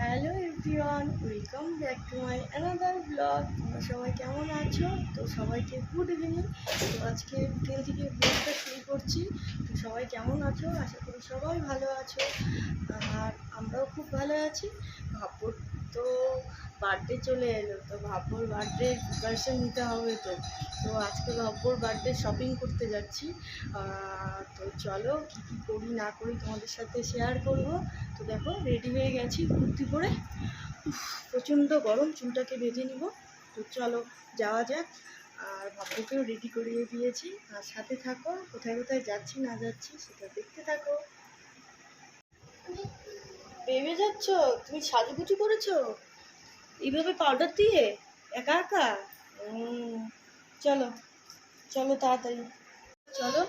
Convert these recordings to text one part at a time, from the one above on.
Hello everyone, welcome back to my another blog. তোমরা সবাই কেমন আছো? তো সবাইকে গুড ইভিনিং। তো আজকে বিকেল থেকে ব্লগটা শুরু করছি। তো সবাই কেমন আছো? আশা করি সবাই ভালো আছো। আর আমরাও খুব ভালো আছি। কাপড় তো বার্থডে চলে এলো, তো ভাব্বর বার্থডে প্রিপারেশন নিতে হবে তো। তো আজকে ভাব্বর বার্থডে শপিং করতে যাচ্ছি। তো চলো কী করি না করি তোমাদের সাথে শেয়ার করব। তো দেখো রেডি হয়ে গেছি কুর্তি পরে। প্রচণ্ড গরম, চুলটাকে বেঁধে নিব। তো চলো যাওয়া যাক। আর ভাবুকেও রেডি করিয়ে দিয়েছি। আর সাথে থাকো, কোথায় কোথায় যাচ্ছি, না যাচ্ছি, সেটা দেখতে থাকো। ভেবে যাচ্ছ? তুমি সাজুগুজু করেছ? এইভাবে পাউডার দিয়ে একা একা? চলো চলো তাড়াতাড়ি। চলো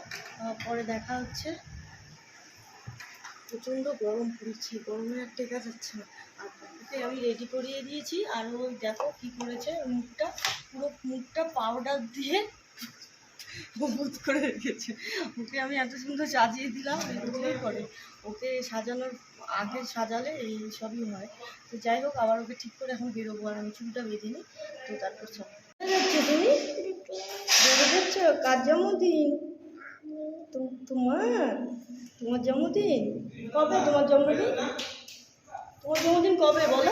পরে দেখা হচ্ছে। প্রচণ্ড গরম পড়ছে, গরমে আর টেকা যাচ্ছে না। আর আমি রেডি করিয়ে দিয়েছি, আর ওই দেখো কি করেছে, মুখটা, পুরো মুখটা পাউডার দিয়ে হলুদ করে রেখেছে। ওকে আমি এত সুন্দর সাজিয়ে দিলাম এগুলোই করে। ওকে সাজানোর আগে সাজালে এই সবই হয়। তো যাই হোক আবার ওকে ঠিক করে এখন বেরোবো আর আমি চুলটা বেঁধে নিই তো তারপর সব। তুমি? যাচ্ছ কার জন্মদিন? তোমার? তোমার জন্মদিন? কবে তোমার জন্মদিন? তোমার জন্মদিন কবে বলো?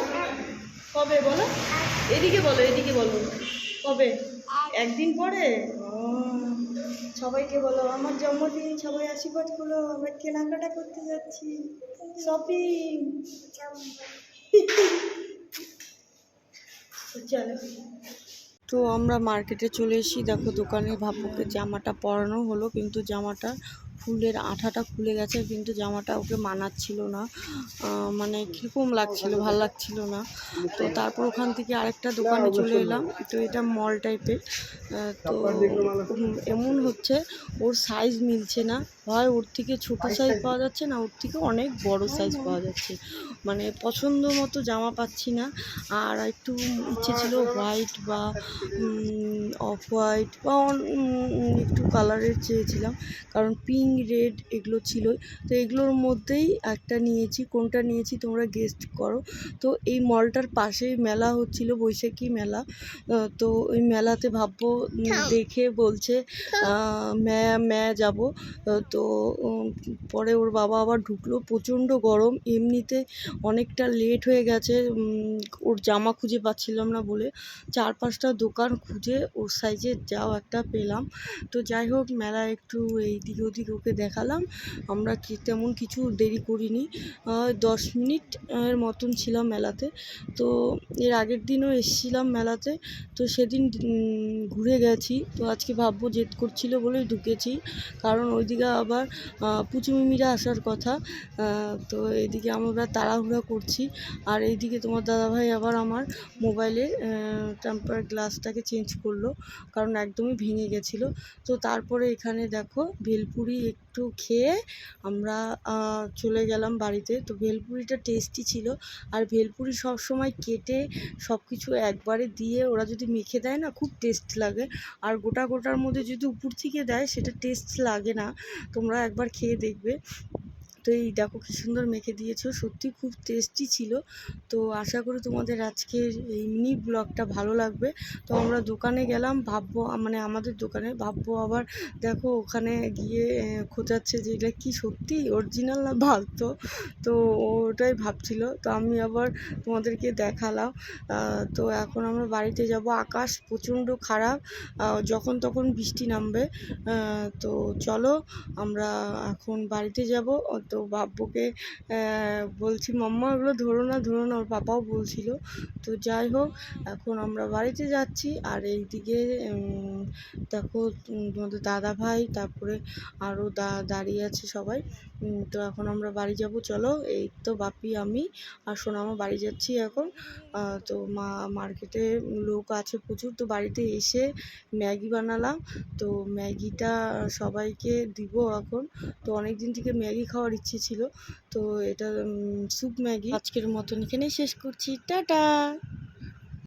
কবে বলো? এদিকে বলো এদিকে বলো। কবে? একদিন পরে? ও, সবাইকে বলো, আমার জন্মদিন সবাই আশীর্বাদ করো, আমরা কেনাকাটা করতে যাচ্ছি। শপিং চলো। তো আমরা মার্কেটে চলে এসি দেখো দোকানে ভাবুকে, জামাটা পরানো হলো, কিন্তু জামাটা ফুলের আঠাটা খুলে গেছে, কিন্তু জামাটা ওকে মানাচ্ছিল না। মানে কীরকম লাগছিল, ভালো লাগছিল না। তো তারপর ওখান থেকে আরেকটা দোকানে চলে এলাম। তো এটা মল টাইপের তো এমন হচ্ছে, ওর সাইজ মিলছে না। হয় ওর থেকে ছোটো সাইজ পাওয়া যাচ্ছে না, ওর থেকে অনেক বড় সাইজ পাওয়া যাচ্ছে। মানে পছন্দ মতো জামা পাচ্ছি না। আর একটু ইচ্ছে ছিল হোয়াইট বা অফ হোয়াইট বা একটু কালারের চেয়েছিলাম। কারণ পিঙ্ক রেড এগুলো ছিল তো এগুলোর মধ্যেই একটা নিয়েছি কোনটা নিয়েছি তোমরা গেস্ট করো। তো এই মলটার পাশেই মেলা হচ্ছিল বৈশাখী মেলা। তো ওই মেলাতে ভাববো দেখে বলছে ম্যা ম্যা যাব। তো পরে ওর বাবা আবার ঢুকলো প্রচণ্ড গরম এমনিতে অনেকটা লেট হয়ে গেছে ওর জামা খুঁজে পাচ্ছিলাম না বলে। চার পাঁচটা দোকান খুঁজে ওর সাইজের যাও একটা পেলাম। তো যাই হোক মেলা একটু এইদিকে ওদিকে ওকে দেখালাম। আমরা কি তেমন কিছু দেরি করিনি। দশ মিনিট এর মতন ছিলাম মেলাতে। তো এর আগের দিনও এসেছিলাম মেলাতে। তো সেদিন ঘুরে গেছি। তো আজকে ভাববো জেদ করছিল বলেই ঢুকেছি। কারণ ওইদিকে আবার পুচুমিমিরা আসার কথা। তো এদিকে আমরা তাড়াহুড়া করছি। আর এইদিকে তোমার দাদাভাই আবার আমার মোবাইলের টেম্পার গ্লাসটাকে চেঞ্জ করল। কারণ একদমই ভেঙে গেছিল। তো তারপরে এখানে দেখো, ভেলপুরি একটু খেয়ে আমরা চলে গেলাম বাড়িতে। তো ভেলপুরিটা টেস্টি ছিল। আর ভেলপুরি সব সময় কেটে সব কিছু একবারে দিয়ে ওরা যদি মেখে দেয় না, খুব টেস্ট লাগে। আর গোটা গোটার মধ্যে যদি উপর থেকে দেয়, সেটা টেস্ট লাগে না। তোমরা একবার খেয়ে দেখবে। তো এই দেখো কী সুন্দর মেখে দিয়েছ, সত্যি খুব টেস্টি ছিল। তো আশা করি তোমাদের আজকের এই মিনি ব্লগটা ভালো লাগবে। তো আমরা দোকানে গেলাম, ভাববো মানে আমাদের দোকানে, ভাববো আবার দেখো ওখানে গিয়ে খোঁজাচ্ছে যে এটা কি সত্যি অরিজিনাল না ভাবতো তো ওটাই ভাবছিল। তো আমি আবার তোমাদেরকে দেখালাম। তো এখন আমরা বাড়িতে যাব। আকাশ প্রচণ্ড খারাপ যখন তখন বৃষ্টি নামবে। তো চলো, আমরা এখন বাড়িতে যাব। তো বাব্বুকে আহ, বলছি মাম্মা ওগুলো ধরো না ধরো না। ওর পাপাও বলছিল। তো যাই হোক এখন আমরা বাড়িতে যাচ্ছি। আর এইদিকে দেখো তোমাদের দাদা ভাই তারপরে আরও দা, দাঁড়িয়ে আছে সবাই। তো এখন আমরা বাড়ি যাব, চলো। এই তো বাপি, আমি আর সোনামা বাড়ি যাচ্ছি এখন। তো মা, মার্কেটে লোক আছে প্রচুর, তো বাড়িতে এসে ম্যাগি বানালাম। তো ম্যাগিটা সবাইকে দিব এখন। তো অনেক দিন থেকে ম্যাগি খাওয়ার ইচ্ছে ছিল। তো এটা স্যুপ ম্যাগি। আজকের মতন এখানেই শেষ করছি। টাটা!